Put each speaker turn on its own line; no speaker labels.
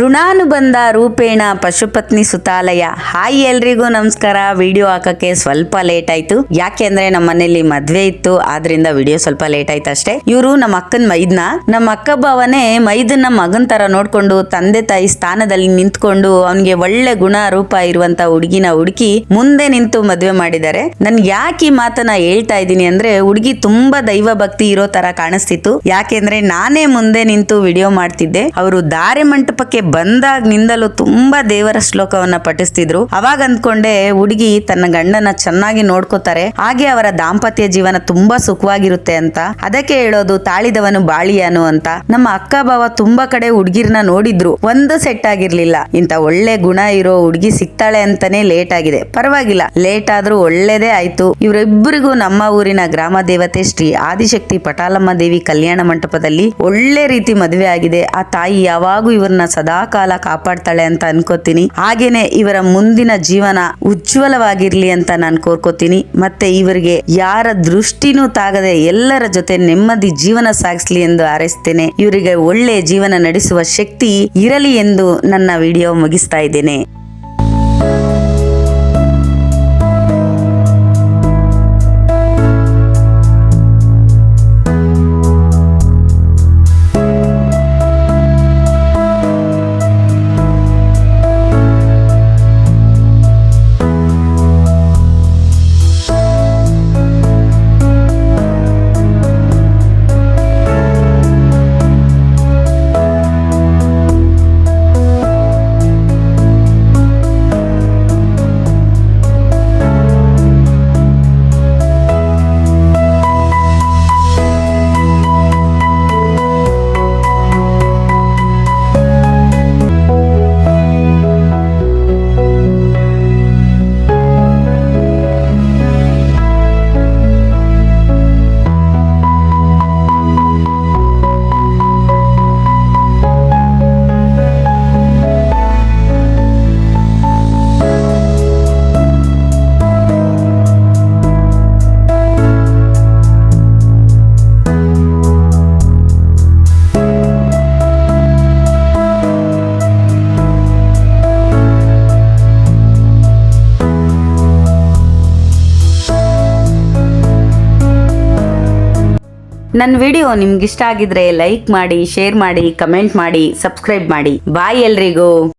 ಋಣಾನುಬಂಧ ರೂಪೇಣ ಪಶುಪತ್ನಿ ಸುತಾಲಯ. ಹಾಯ್ ಎಲ್ರಿಗೂ ನಮಸ್ಕಾರ. ವಿಡಿಯೋ ಹಾಕಕ್ಕೆ ಸ್ವಲ್ಪ ಲೇಟ್ ಆಯ್ತು. ಯಾಕೆಂದ್ರೆ ನಮ್ಮ ಮನೇಲಿ ಮದ್ವೆ ಇತ್ತು. ಆದ್ರಿಂದ ವಿಡಿಯೋ ಸ್ವಲ್ಪ ಲೇಟ್ ಆಯ್ತು ಅಷ್ಟೇ. ಇವರು ನಮ್ಮ ಅಕ್ಕನ ಮೈದ್ನ. ನಮ್ಮ ಅಕ್ಕ ಭಾವನೆ ಮೈದನ್ನ ಮಗನ್ ತರ ನೋಡ್ಕೊಂಡು ತಂದೆ ತಾಯಿ ಸ್ಥಾನದಲ್ಲಿ ನಿಂತ್ಕೊಂಡು ಅವನಿಗೆ ಒಳ್ಳೆ ಗುಣ ರೂಪ ಇರುವಂತ ಹುಡುಗಿನ ಹುಡುಕಿ ಮುಂದೆ ನಿಂತು ಮದ್ವೆ ಮಾಡಿದ್ದಾರೆ. ನನ್ ಯಾಕೆ ಈ ಮಾತನ್ನ ಹೇಳ್ತಾ ಇದ್ದೀನಿ ಅಂದ್ರೆ ಹುಡುಗಿ ತುಂಬಾ ದೈವ ಭಕ್ತಿ ಇರೋ ತರ ಕಾಣಿಸ್ತಿತ್ತು. ಯಾಕೆಂದ್ರೆ ನಾನೇ ಮುಂದೆ ನಿಂತು ವಿಡಿಯೋ ಮಾಡ್ತಿದ್ದೆ. ಅವರು ದಾರಿ ಮಂಟಪಕ್ಕೆ ಬಂದಾಗ್ನಿಂದಲೂ ತುಂಬಾ ದೇವರ ಶ್ಲೋಕವನ್ನ ಪಠಿಸ್ತಿದ್ರು. ಅವಾಗ ಅಂದ್ಕೊಂಡೆ, ಹುಡುಗಿ, ತನ್ನ ಗಂಡನ ಚೆನ್ನಾಗಿ ನೋಡ್ಕೋತಾರೆ. ಹಾಗೆ ಅವರ ದಾಂಪತ್ಯ ಜೀವನ ತುಂಬಾ ಸುಖವಾಗಿರುತ್ತೆ ಅಂತ. ಅದಕ್ಕೆ ಹೇಳೋದು ತಾಳಿದವನು ಬಾಳಿಯಾನು ಅಂತ. ನಮ್ಮ ಅಕ್ಕ ಭಾವ ತುಂಬಾ ಕಡೆ ಹುಡುಗಿರ್ನ ನೋಡಿದ್ರು. ಒಂದು ಸೆಟ್ ಆಗಿರ್ಲಿಲ್ಲ. ಇಂತ ಒಳ್ಳೆ ಗುಣ ಇರೋ ಹುಡುಗಿ ಸಿಗ್ತಾಳೆ ಅಂತಾನೆ ಲೇಟ್ ಆಗಿದೆ. ಪರವಾಗಿಲ್ಲ. ಲೇಟ್ ಆದ್ರೂ ಒಳ್ಳೇದೇ ಆಯ್ತು. ಇವರಿಬ್ಬರಿಗೂ ನಮ್ಮ ಊರಿನ ಗ್ರಾಮ ದೇವತೆ ಶ್ರೀ ಆದಿಶಕ್ತಿ ಪಟಾಲಮ್ಮ ದೇವಿ ಕಲ್ಯಾಣ ಮಂಟಪದಲ್ಲಿ ಒಳ್ಳೆ ರೀತಿ ಮದುವೆ ಆಗಿದೆ. ಆ ತಾಯಿ ಯಾವಾಗೂ ಇವ್ರನ್ನ ಸದಾ ಕಾಲ ಕಾಪಾಡ್ತಾಳೆ ಅಂತ ಅನ್ಕೋತೀನಿ. ಹಾಗೇನೆ ಇವರ ಮುಂದಿನ ಜೀವನ ಉಜ್ವಲವಾಗಿರ್ಲಿ ಅಂತ ನಾನು ಕೋರ್ಕೋತೀನಿ. ಮತ್ತೆ ಇವರಿಗೆ ಯಾರ ದೃಷ್ಟಿನೂ ತಾಗದೆ ಎಲ್ಲರ ಜೊತೆ ನೆಮ್ಮದಿ ಜೀವನ ಸಾಗಿಸ್ಲಿ ಎಂದು ಹಾರೈಸ್ತೇನೆ. ಇವರಿಗೆ ಒಳ್ಳೆ ಜೀವನ ನಡೆಸುವ ಶಕ್ತಿ ಇರಲಿ ಎಂದು ನನ್ನ ವಿಡಿಯೋ ಮುಗಿಸ್ತಾ ಇದ್ದೇನೆ. ನನ್ನ ವಿಡಿಯೋ ನಿಮ್ಗಿಷ್ಟ ಆಗಿದ್ರೆ ಲೈಕ್ ಮಾಡಿ ಶೇರ್ ಮಾಡಿ ಕಮೆಂಟ್ ಮಾಡಿ ಸಬ್ಸ್ಕ್ರೈಬ್ ಮಾಡಿ. ಬಾಯ್ ಎಲ್ರಿಗೂ.